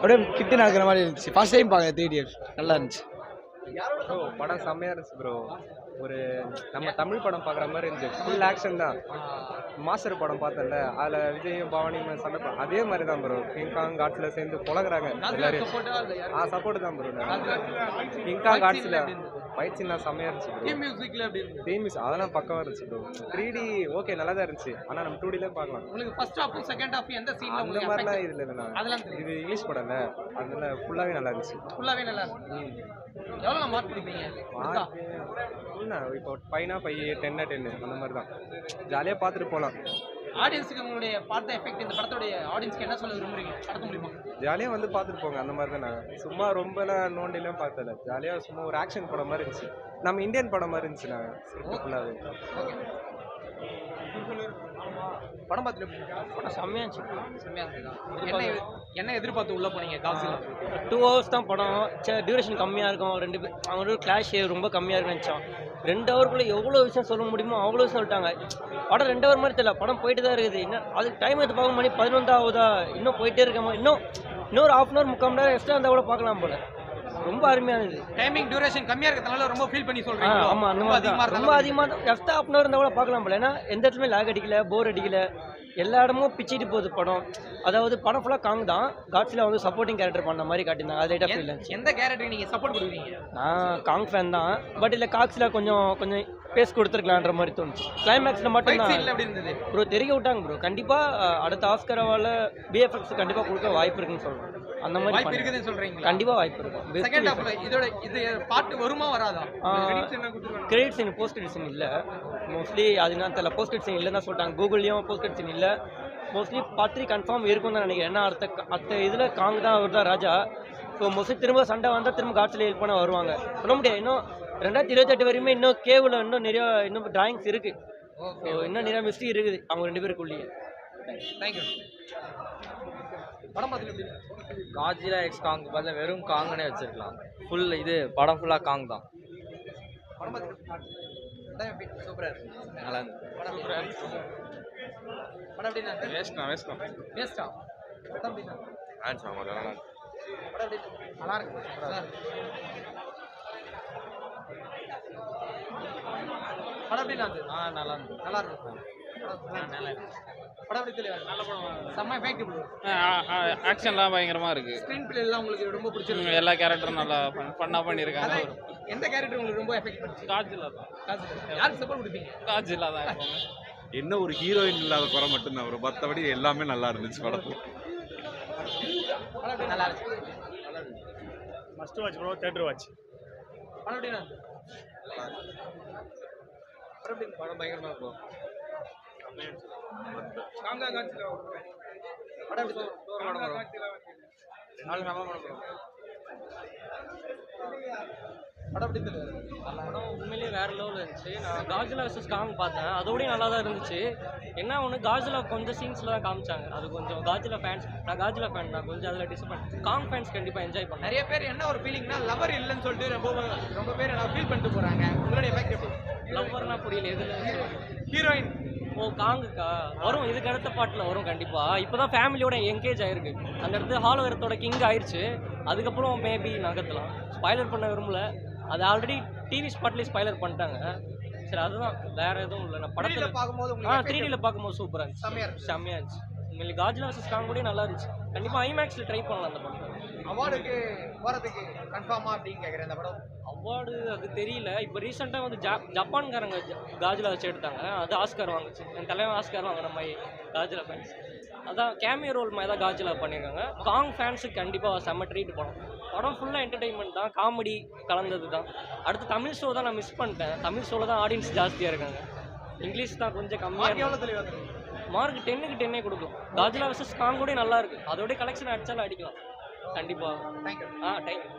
அப்படியே கிட்டு நடக்கிற மாதிரி இருந்துச்சு. ஃபர்ஸ்ட் டைம் பார்க்க த்ரீ இயர்ஸ் நல்லா இருந்துச்சு. ப்ரோ படம் செம்மையா இருந்துச்சு ப்ரோ. ஒரு நம்ம தமிழ் படம் பார்க்குற மாதிரி இருந்துச்சு. ஃபுல் ஆக்ஷன் தான். மாஸ்டர் படம் பார்த்தேன்ல. அதில் விஜயும் பவானியும் சண்டை அதே மாதிரி தான் ப்ரோ. கிங்காங் காட்ஸில் சேர்ந்து பொழகுறாங்க எல்லாரும். ஆ சப்போர்ட் தான் bro. King Kong Godzilla fight சீன்லாம் செம்மையா இருந்துச்சு ப்ரோ மியூசிக்ல எப்படி இருந்தது? தீம் மிஸ் அதெல்லாம் பக்கமாக இருந்துச்சு ப்ரோ த்ரீ டி ஓகே நல்லா தான் இருந்துச்சு. ஆனால் நம்ம டூ டிலே பார்க்கலாம். உங்களுக்கு ஃபர்ஸ்ட் ஹாஃப் செகண்ட் ஹாஃப் எந்த சீன்ல அந்த மாதிரிலாம் இதில் இல்லைண்ணா அதெல்லாம். இது இங்கிலீஷ் படம்ல அதனால ஃபுல்லாகவே நல்லா இருந்துச்சு. ஃபுல்லாவே நல்லா இருக்கு எவ்வளவு மார்க் கொடுப்பீங்க? என்ன இப்போ ஃபைனா ஃபைவ் டென்னா டென்னு அந்த மாதிரி தான் ஜாலியாக பார்த்துட்டு போகலாம் ஆடியன்ஸுக்கு உங்களுடைய பார்த்த எஃபெக்ட் இந்த படத்துடைய ஆடியன்ஸ்க்கு என்ன சொல்ல விரும்புறீங்க? கடத்த முடியுமா ஜாலியாக வந்து பார்த்துட்டு போங்க அந்த மாதிரி தான் சும்மா ரொம்பலாம் நோண்டிலாம் பார்த்தல ஜாலியாக சும்மா ஒரு ஆக்ஷன் படம் மாதிரி இருந்துச்சு. நம்ம இந்தியன் படம் மாதிரி இருந்துச்சு நான் ஃபுல்லாகவே படம் பார்த்துட்டு எப்படி இருந்துச்சு? படம் செம்மையா இருந்துச்சு. செம்மையா இருந்ததா? என்ன என்ன எதிர்பார்த்து உள்ள போனீங்க? காசில டூ ஹவர்ஸ் தான் படம். சரி டியூரேஷன் கம்மியாக இருக்கும். ரெண்டு பேர் அவங்களோட கிளாஷ் ரொம்ப கம்மியாக இருக்குன்னு நினச்சோம். ரெண்டு ஹவருக்குள்ளே எவ்வளோ விஷயம் சொல்ல முடியுமோ அவ்வளோ சொல்லிட்டாங்க. படம் ரெண்டு ஹவர் மாதிரி தெரியல. படம் போயிட்டு தான் இருக்குது. இன்னும் அதுக்கு டைம் எடுத்து பார்க்க மணி பதினொன்று ஆகுதா இன்னும் போயிட்டே இருக்கமா? இன்னும் இன்னொரு ஹாஃப் அன் ஹவர் முக்கால் மணி நேரம் எக்ஸ்ட்ரா இருந்தால் கூட பார்க்கலாம் போல. ரொம்ப அருமையானது. டைமிங் டியூரேஷன் கம்மியா இருக்கிறதுனால ரொம்ப ஃபீல் பண்ணி ஆ சொல்றீங்க ஆமாம் அந்த ரொம்ப மாதிரி அதிகமா ரொம்ப ஹாஃப் அன் ஹவர் இருந்தால் கூட பார்க்கலாம் போல. ஏன்னா எந்த இடத்துலையும் லேக் அடிக்கல போர் அடிக்கல. எல்லா இடமும் பிச்சிட்டு போகுது படம். அதாவது படம் ஃபுல்லாக காங் தான். காட்ஸில் வந்து சப்போர்ட்டிங் கேரக்டர் பண்ண மாதிரி காட்டியிருந்தாங்க. அது லைட்டாக ஃபீல் எந்த- எந்த கேரக்டருக்கு நீங்க சப்போர்ட் கொடுக்குறீங்க நான் காங் ஃபேன் தான். பட் இல்லை காக்ஸில் கொஞ்சம் கொஞ்சம் பேஸ் கொடுத்துருக்கலான்ற மாதிரி தோணுச்சு. கிளைமேக்ஸில் மட்டும் தான் ப்ரோ தெரிய விட்டாங்க ப்ரோ கண்டிப்பாக அடுத்த ஆஸ்கர் அவார்டில் பிஎஃப்எக்ஸ் கண்டிப்பாக கொடுக்க வாய்ப்பு இருக்குன்னு சொல்கிறேன் அந்த மாதிரி வாய்ப்பு இருக்குதுன்னு சொல்றீங்க கண்டிப்பா வாய்ப்பு இருக்கும். செகண்ட் ஹாஃப்ல இதோட இது பாட்டு வருமா வராதா? கிரெடிட் சீன் போஸ்ட் சீன் இல்லை. மோஸ்ட்லி அது என்ன தெரியல. போஸ்ட் சீன் இல்லைன்னு சொல்லிட்டாங்க. கூகுள்லேயும் போஸ்ட் சீன் இல்லை. மோஸ்ட்லி பத்திரி கன்ஃபார்ம் இருக்கும் தான் நினைக்கிறேன். ஏன்னா அடுத்த அடுத்த இதில் காங் தான் அவர் தான் ராஜா. ஸோ மோஸ்ட்லி திரும்ப சண்டை வந்தால் திரும்ப காட்சியில் ஹெல்ப் பண்ண வருவாங்க. சொல்ல முடியாது. இன்னும் ரெண்டாயிரத்தி இருபத்தெட்டு வரையுமே இன்னும் கேவில் இன்னும் நிறைய இன்னும் டிராயிங்ஸ் இருக்குது ஸோ இன்னும் நிறைய மிஸ்டேக் இருக்குது. அவங்க ரெண்டு பேருக்குள்ளேயே. தேங்க்யூ படம் பார்த்துட்டு? காஜிலா எக்ஸ் காங் பதில் வெறும் காங்கனே வச்சிருக்கலாம் ஃபுல் இது படம் ஃபுல்லாக காங் தான் படம் பார்த்துட்டு சூப்பரா இருக்கு நல்லா இருந்துச்சு படம் எப்படி இருந்துச்சு? படம் எப்படி இருந்துச்சு? வேஸ்ட்ண்ணா வேஸ்ட்ண்ணா வேஸ்டா படம் எப்படி இருந்துச்சு? ஆன்சர் நல்லா படம் எப்படி? நல்லா இருக்கு சூப்பரா இருக்கு. படம் எப்படி இருந்துச்சு? ஆ நல்லா இருந்துச்சு நல்லா இருக்கு நல்லா இருக்கு. படம். எப்படி இருக்கு? நல்ல படம் செம்ம ஆக்ஷன்லாம் பயங்கரமாக இருக்குது ஸ்க்ரீன் பிளே எல்லாம் உங்களுக்கு ரொம்ப பிடிச்சிருக்கு. எல்லா கேரக்டரும் நல்லா ஃபன்னாக பண்ணியிருக்காங்க எந்த கேரக்டர் உங்களுக்கு ரொம்ப எஃபெக்ட் பண்ணுச்சு? காஜிலா தான். யாருக்கு சப்போர்ட் கொடுப்பீங்க? காஜிலா தான் என்ன ஒரு ஹீரோயின் இல்லாத குறை மட்டும்தான் வரும் மற்றபடி எல்லாமே நல்லா இருந்துச்சு படத்துல. நல்லா இருக்கு. First watch bro theatre watch படம் எப்படி இருந்துச்சு? படம் எப்படி இருந்துச்சு? படம்? படம். எப்படி? படம் உண்மையிலேயே வேற லெவலில் இருந்துச்சு. நான் காஜிலா வர்சஸ் காங் பார்த்தேன். அதோடய நல்லா தான் இருந்துச்சு. என்ன ஒன்று காஜிலா கொஞ்சம் சீன்ஸில் தான் காமிச்சாங்க. அது கொஞ்சம் காஜிலா ஃபேன்ஸ் நான் காஜிலா ஃபேன் தான் கொஞ்சம் அதில் டிசப்பாயிண்ட் காங் ஃபேன்ஸ் கண்டிப்பாக என்ஜாய் பண்ணேன் நிறைய பேர் என்ன ஒரு ஃபீலிங்னா லவர் இல்லைன்னு சொல்லிட்டு ரொம்ப ரொம்ப பேர் என்ன ஃபீல் பண்ணிட்டு போறாங்க. உங்களுடைய எஃபெக்ட் எப்படி? லவ்வர்னா புரியல எதில் ஹீரோயின் ஓ காங்குக்கா? வரும். இதுக்கு அடுத்த பாட்டில் வரும் கண்டிப்பாக இப்போ தான் ஃபேமிலியோட என்கேஜ் ஆயிருக்கு. அந்த இடத்துல ஹாலோவரத்தோட கிங் ஆயிடுச்சு அதுக்கப்புறம் மேபி நகர்த்தலாம். ஸ்பாய்லர் பண்ண விரும்பல. அது ஆல்ரெடி டிவி ஸ்பாட்லேயே ஸ்பாய்லர் பண்ணிட்டாங்க. சரி அதுதான். வேற எதுவும் இல்லை. நான் படத்துல பார்க்கும்போது ஆ உங்களுக்கு த்ரீ டியில் பார்க்கும்போது சூப்பராக இருந்துச்சு. செம்மையாக இருந்துச்சு. உண்மையிலே காஜிலா வர்சஸ் காங் கூட நல்லா இருந்துச்சு. கண்டிப்பாக ஐமேக்ஸில் ட்ரை பண்ணலாம் அந்த படத்தை அவார்டுக்கு போறதுக்கு கன்ஃபார்மா அப்படின்னு கேக்குறேன் இந்த படம். அவார்டு அது தெரியல. இப்போ ரீசெண்டாக வந்து ஜா ஜப்பான்காரங்க காஜிலா வச்சு எடுத்தாங்க. அது ஆஸ்கார் வாங்குச்சு. என் தலைவன் ஆஸ்கார் வாங்கின மாதிரி காஜிலா ஃபேன்ஸ் அதான் கேமியோ ரோல் மாதிரி தான் காஜிலா பண்ணியிருக்காங்க காங் ஃபேன்ஸுக்கு கண்டிப்பாக செம்ம ட்ரீட் படம். படம் ஃபுல்லாக என்டர்டைன்மெண்ட் தான். காமெடி கலந்தது தான். அடுத்து தமிழ் ஷோ தான் நான் மிஸ் பண்ணிட்டேன். தமிழ் ஷோவில் தான் ஆடியன்ஸ் ஜாஸ்தியாக இருக்காங்க. இங்கிலீஷ் தான் கொஞ்சம் கம்மியாக தெரியும்? மார்க் டென்னுக்கு டென்னே கொடுக்கும் காஜிலா வர்சஸ் காங் கூட நல்லா இருக்கு. அதோட கலெக்ஷன் அடிச்சாலும் அடிக்கலாம். கண்டிப்பாக ஆ தேங்க்யூ